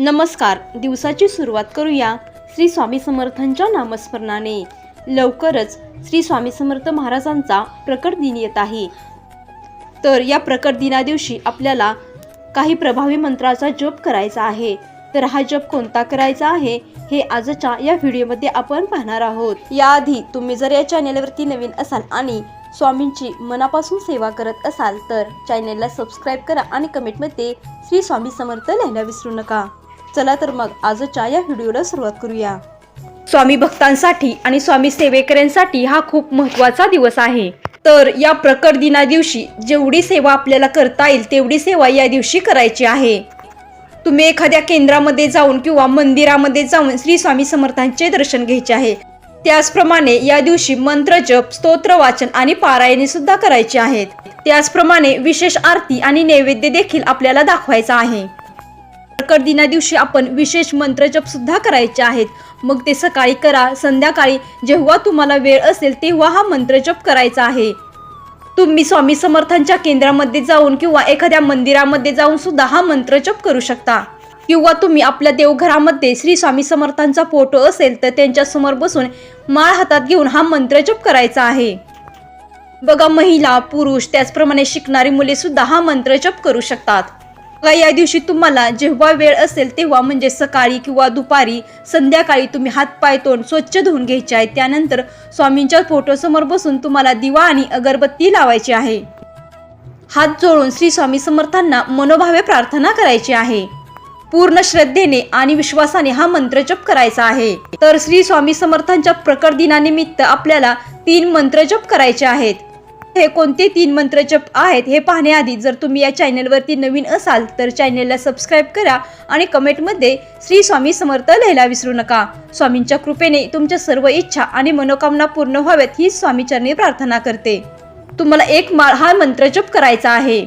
नमस्कार दिवसाची सुरुवात करूया श्री स्वामी समर्थांच्या नामस्मरणाने. लवकरच श्री स्वामी समर्थ महाराजांचा प्रकट दिन येत आहे. तर या प्रकट दिना दिवशी आपल्याला काही प्रभावी मंत्राचा जप करायचा आहे. तर हा जप कोणता करायचा आहे हे आजच्या या व्हिडिओमध्ये आपण पाहणार आहोत. याआधी तुम्ही जर या चॅनेलवरती नवीन असाल आणि स्वामींची मनापासून सेवा करत असाल तर चॅनेलला सबस्क्राईब करा आणि कमेंटमध्ये श्री स्वामी समर्थ लिहायला विसरू नका. चला तर मग आजच्या या व्हिडिओला सुरुवात करूया. स्वामी भक्तांसाठी आणि स्वामी सेवेकऱ्यांसाठी हा खूप महत्त्वाचा दिवस आहे. तर या प्रकट दिना दिवशी जेवढी सेवा आपल्याला करता येईल तेवढी सेवा या दिवशी करायची आहे. तुम्ही एखाद्या केंद्रामध्ये जाऊन किंवा मंदिरामध्ये जाऊन श्री स्वामी समर्थांचे दर्शन घ्यायचे आहे. त्याचप्रमाणे या दिवशी मंत्र जप स्तोत्र वाचन आणि पारायणे सुद्धा करायची आहेत. त्याचप्रमाणे विशेष आरती आणि नैवेद्य देखील आपल्याला दाखवायचा आहे. प्रकट दिवशी आपण विशेष मंत्रजप सुद्धा करायचे आहेत. मग ते सकाळी करा संध्याकाळी जेव्हा तुम्हाला वेळ असेल तेव्हा हा मंत्रजप करायचा आहे. तुम्ही स्वामी समर्थांच्या केंद्रामध्ये जाऊन किंवा एखाद्या मंदिरामध्ये जाऊन सुद्धा हा मंत्रजप करू शकता. किंवा तुम्ही आपल्या देवघरामध्ये श्री स्वामी समर्थांचा फोटो असेल तर त्यांच्यासमोर बसून माळ हातात घेऊन हा मंत्रजप करायचा आहे. बघा महिला पुरुष त्याचप्रमाणे शिकणारी मुले सुद्धा हा मंत्रजप करू शकतात. या दिवशी तुम्हाला जेव्हा वेळ असेल तेव्हा म्हणजे सकाळी किंवा दुपारी संध्याकाळी तुम्ही हात पाय तोंड स्वच्छ धुवून घ्यायचे आहे. त्यानंतर स्वामींच्या फोटोसमोर बसून तुम्हाला दिवा आणि अगरबत्ती लावायची आहे. हात जोडून श्री स्वामी समर्थांना मनोभावे प्रार्थना करायची आहे. पूर्ण श्रद्धेने आणि विश्वासाने हा मंत्रजप करायचा आहे. तर श्री स्वामी समर्थांच्या प्रकट दिनानिमित्त आपल्याला तीन मंत्रजप करायचे आहेत. हे कोणते तीन मंत्रजप आहेत हे पाहण्याआधी जर तुम्ही या चॅनलवरती नवीन असाल तर चॅनलला सबस्क्राईब करा आणि कमेंटमध्ये श्री स्वामी समर्थ लिहायला विसरू नका. स्वामींच्या कृपेने तुमच्या सर्व इच्छा आणि मनोकामना पूर्ण व्हाव्यात ही स्वामीचरणी प्रार्थना करते. तुम्हाला एक माळ हा मंत्रजप करायचा आहे.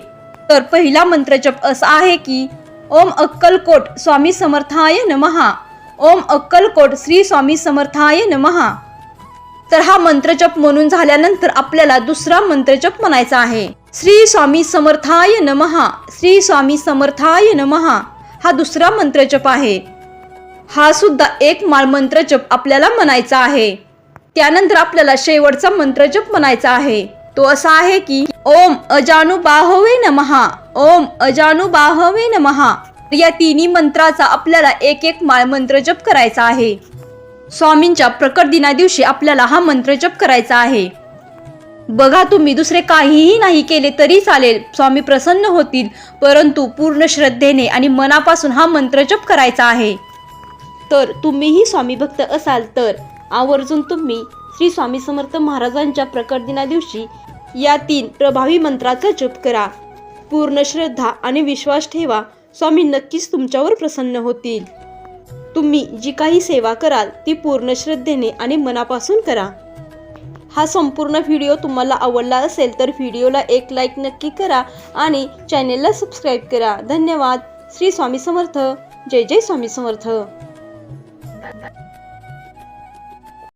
तर पहिला मंत्रजप असा आहे की ओम अक्कलकोट स्वामी समर्थाय नमहा. ओम अक्कलकोट श्री स्वामी समर्थाय नमहा. तर हा मंत्रजप म्हणून झाल्यानंतर आपल्याला दुसरा मंत्रजप म्हणायचा आहे. श्री स्वामी समर्थाय नमहा श्री स्वामी समर्थाय नमहा हा दुसरा मंत्रजप आहे. हा सुद्धा एक माळ मंत्रजप आपल्याला म्हणायचा आहे. त्यानंतर आपल्याला शेवटचा मंत्रजप म्हणायचा आहे. तो असा आहे की ओम अजानु बाहवे नमहा ओम अजानु बाहवे नमहा या तिन्ही मंत्राचा आपल्याला एक एक माळ मंत्रजप करायचा आहे. स्वामींच्या प्रकट दिना दिवशी आपल्याला हा मंत्रजप करायचा आहे. बघा तुम्ही दुसरे काहीही नाही केले तरी चालेल. स्वामी प्रसन्न होतील परंतु पूर्ण श्रद्धेने आणि मनापासून हा मंत्रजप करायचा आहे. तर तुम्हीही स्वामी भक्त असाल तर आवर्जून तुम्ही श्री स्वामी समर्थ महाराजांच्या प्रकट दिना दिवशी या तीन प्रभावी मंत्राचा जप करा. पूर्ण श्रद्धा आणि विश्वास ठेवा. स्वामी नक्कीच तुमच्यावर प्रसन्न होतील. तुम्ही जी काही सेवा कराल ती पूर्ण श्रद्धेने आणि मनापासून करा. हा संपूर्ण व्हिडिओ तुम्हाला आवडला असेल तर व्हिडिओला एक लाईक नक्की करा आणि चॅनेलला सबस्क्राईब करा. धन्यवाद. श्री स्वामी समर्थ. जय जय स्वामी समर्थ.